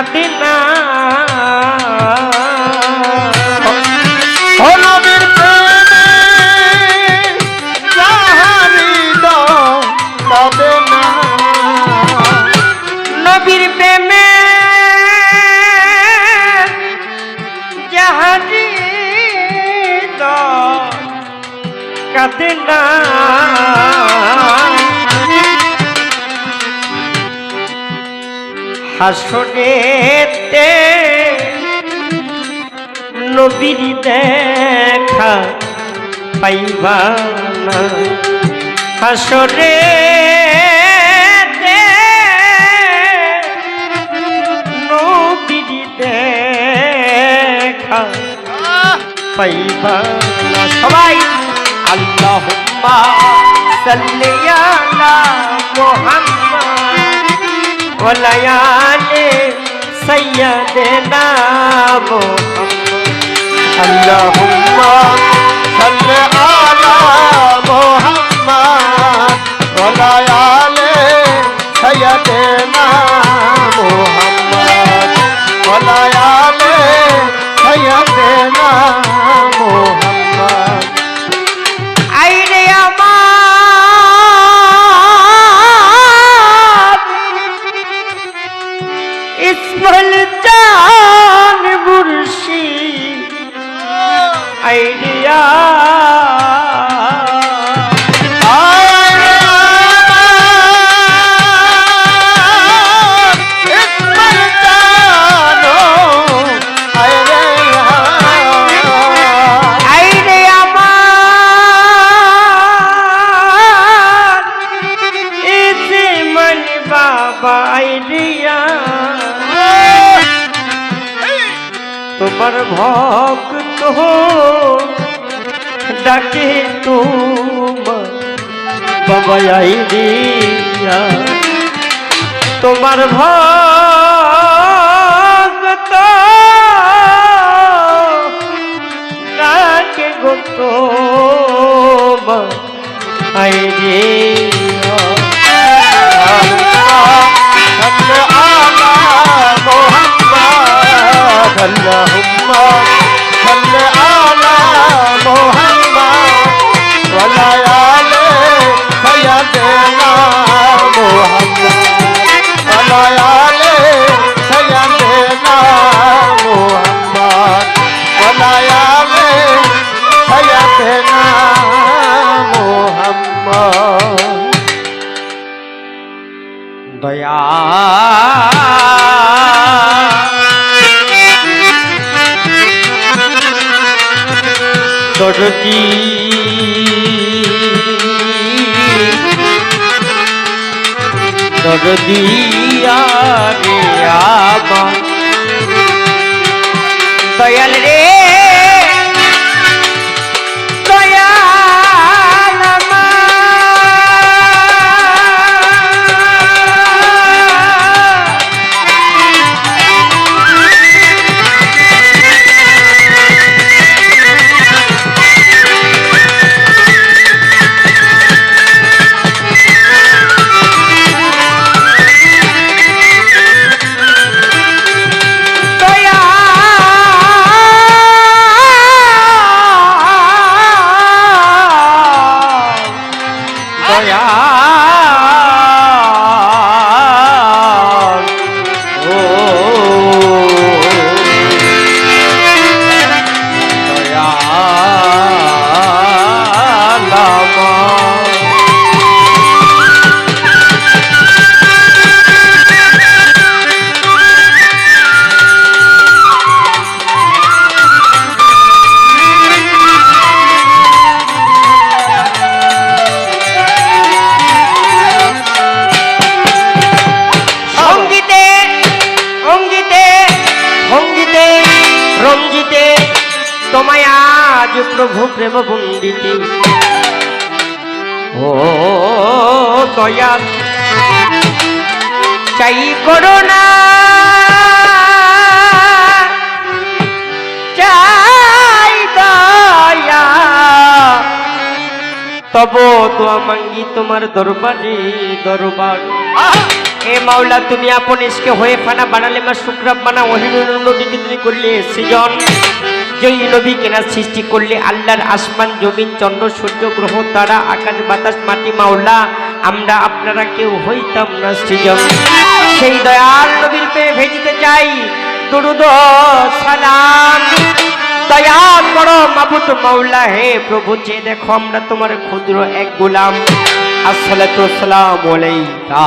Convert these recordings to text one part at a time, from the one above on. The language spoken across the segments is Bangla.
Capel হাসরেতে নবীর দেখা পাইবা না। হাসরে নবীর দেখা পাইবা না। সবাই আল্লাহুম্মা সাল্লি আলা মুহাম্মদ। ওয়া সৈয়দ মুহাম্মদ আল্লাহুম্মা সাল্লি আলা মুহাম্মদ ওয়া সৈয়দ সাইয়্যিদিনা মুহাম্মদ ওয়া ডাকে তোমার বাবা আই দিয়া। তোমার ভক্ত ডাকে গো তোমার আই দয়া দরদি দরদিয়া রে আমার দয়া ভঙ্গিতে, রঞ্জিতে, তোমায় আজ প্রভু প্রেম বন্দিতে ও দয়া, চাই করো না চাই দয়া। তব তো মাঙ্গি তোমার দরবারে, দরবার। এ মাওলা, তুমি আপন ইসকে হয়ে ফানা বানালে, মা শুক্রাব বানা ওহিনুর নবীকে তুমি করলে সৃজন। যেই নবী কেনা সৃষ্টি করলে, আল্লাহর আসমান, জমিন, চন্দ্র, সূর্য, গ্রহ, তারা, আকাশ, বাতাস, মাটি, মাওলা, আমরা আপনারা কেউ হইতাম না সৃজন। সেই দয়াল নবীর পেয়ে ভেজিতে চাই, দুরুদ সালাম। দয়া করো মাবুত মাওলা, হে প্রভু, যে দেখো আমরা তোমার ক্ষুদ্র এক গোলাম। আসসালাতু আসসালামু আলাইকা।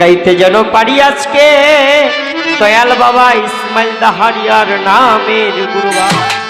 গাইতে যেন পারি আজকে। দয়াল বাবা ইসমাইল দাহারিয়ার নামের গুরুগান